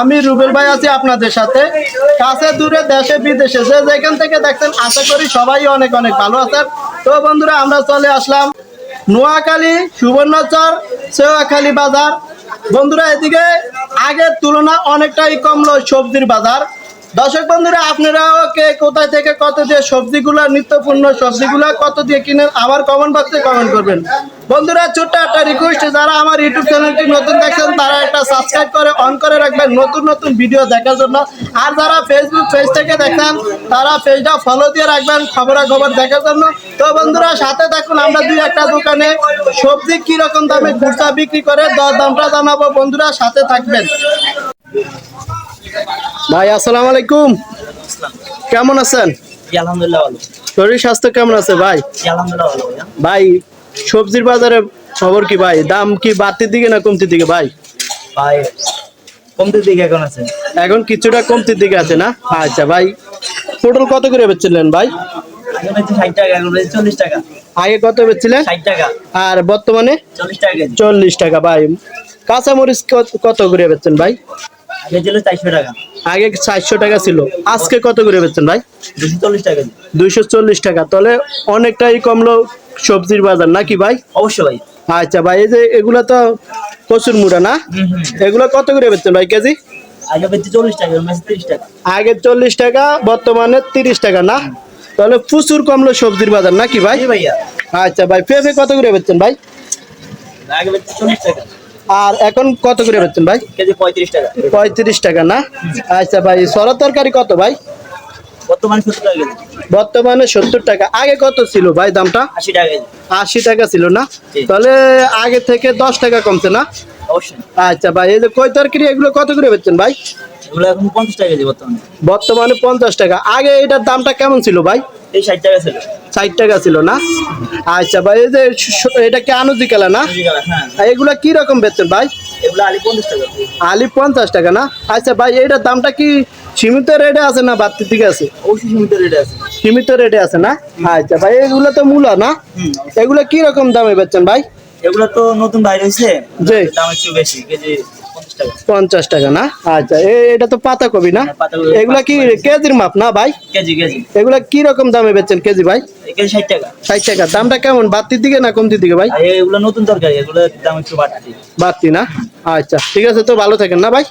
আমি রুবেল ভাই আছি আপনাদের সাথে। কাছে দূরে, দেশে, বিদেশে। যে যেখান থেকে দেখছেন, আশা করি সবাই অনেক অনেক ভালো আছেন। তো বন্ধুরা, আমরা চলে আসলাম নোয়াখালী সুবর্ণচর সেওয়াখালী বাজার। বন্ধুরা, এদিকে আগের তুলনা অনেকটাই কমলো সবজির বাজার। দর্শক বন্ধুরা আপনারাও কে কোথায় থেকে কত দিয়ে সবজিগুলো, নিত্যপূর্ণ সবজিগুলো কত দিয়ে কিনেন, আবার কমেন্ট বক্সে কমেন্ট করবেন। বন্ধুরা, ছোট্ট একটা রিকোয়েস্ট যারা আমার ইউটিউব চ্যানেলটি নতুন দেখছেন, তারা একটা সাবস্ক্রাইব করে অন করে রাখবেন, নতুন নতুন ভিডিও দেখার জন্য। আর যারা ফেসবুক পেজ থেকে দেখেন, তারা পেজটা ফলো দিয়ে রাখবেন, খবরাখবর দেখার জন্য। তো বন্ধুরা, সাথে থাকুন, আমরা দুই একটা দোকানে সবজি কি রকম দামে খুচরা বিক্রি করে দর দামটা জানাব। বন্ধুরা, সাথে থাকবেন। ভাই আসসালামু আলাইকুম। কেমন আছেন? শরীর স্বাস্থ্য কেমন আছে ভাই? ভাই সবজির বাজারে খবর কি ভাই? দাম কি বাড়তির দিকে না কমতির দিকে ভাই? ভাই কমতে দিকে এখন আছে। এখন কিছুটা কমতির দিকে আছে না? আচ্ছা ভাই পটল কত করে বেচছিলেন ভাই? আগে কত বেচছিলেন? আর বর্তমানে? চল্লিশ টাকা ভাই। কাঁচামরিচ কত- কত করে বেচছেন ভাই? আগে ছিল চারশো টাকা। আগে চারশো টাকা ছিল। আজকে কত করে বেচছেন ভাই? দুশো চল্লিশ টাকা দুইশো চল্লিশ টাকা। তাহলে অনেকটাই কমলো সবজির বাজার নাকি ভাই? অবশ্যই ভাই। আচ্ছা ভাই এই যে এগুলা তো প্রচুর মুড়া না? এগুলো কত করে বেচছেন ভাই কেজি? আগে চল্লিশ টাকা বর্তমানে তিরিশ টাকা না? তাহলে প্রচুর কমলো সবজির বাজার নাকি ভাই? ভাইয়া। আচ্ছা ভাই পেঁপে কত করে বেচছেন ভাই? আগে চল্লিশ টাকা। আর এখন কত করে বেচছেন ভাই? কেজি পঁয়ত্রিশ টাকা। পঁয়ত্রিশ টাকা না? আচ্ছা ভাই সরা তরকারি কত ভাই? বর্তমানে সত্তর টাকা আগে কত ছিল ভাই দামটা? আশি টাকা আশি টাকা ছিল না? তাহলে আগে থেকে দশ টাকা কমছে না? আচ্ছা ভাই এই যে কই তরকারি এগুলো কত করে বেচছেন ভাই? বর্তমানে। বর্তমানে পঞ্চাশ টাকা। আগে এটার দামটা কেমন ছিল ভাই? এই ষাট টাকা ছিল। ষাট টাকা ছিল না? আচ্ছা ভাই এই যে এটা কি আনুজি কালা না? হ্যাঁ। এগুলা কি রকম বেচছেন ভাই? এগুলো আলি পঞ্চাশ টাকা। আলি পঞ্চাশ টাকা না? আচ্ছা ভাই এটার দামটা কি সীমিত রেটে আছে না বাড়তির দিকে আছে? সীমিত রেটে আছে। সীমিত রেটে আছে না? আচ্ছা ভাই এগুলো তো মূলা না? এগুলো কি রকম দামে বেচছেন ভাই? এগুলো তো নতুন বাইরে হয়েছে দাম একটু বেশি কেজি পঞ্চাশ টাকা। না? আচ্ছা এ- এটা তো পাতা কবি না? হ্যাঁ, এগুলা কি কেজির মাপ না ভাই? কেজি কেজি। এগুলা কি রকম দামে বেচছেন কেজি ভাই? ষাট টাকা। ষাট টাকা। দামটা কেমন? বাড়তির দিকে না কমতির দিকে ভাই? এগুলো নতুন তরকারি এগুলো দাম একটু বাড়তি। বাড়তি না? আচ্ছা ঠিক আছে তো ভালো থাকেন না ভাই।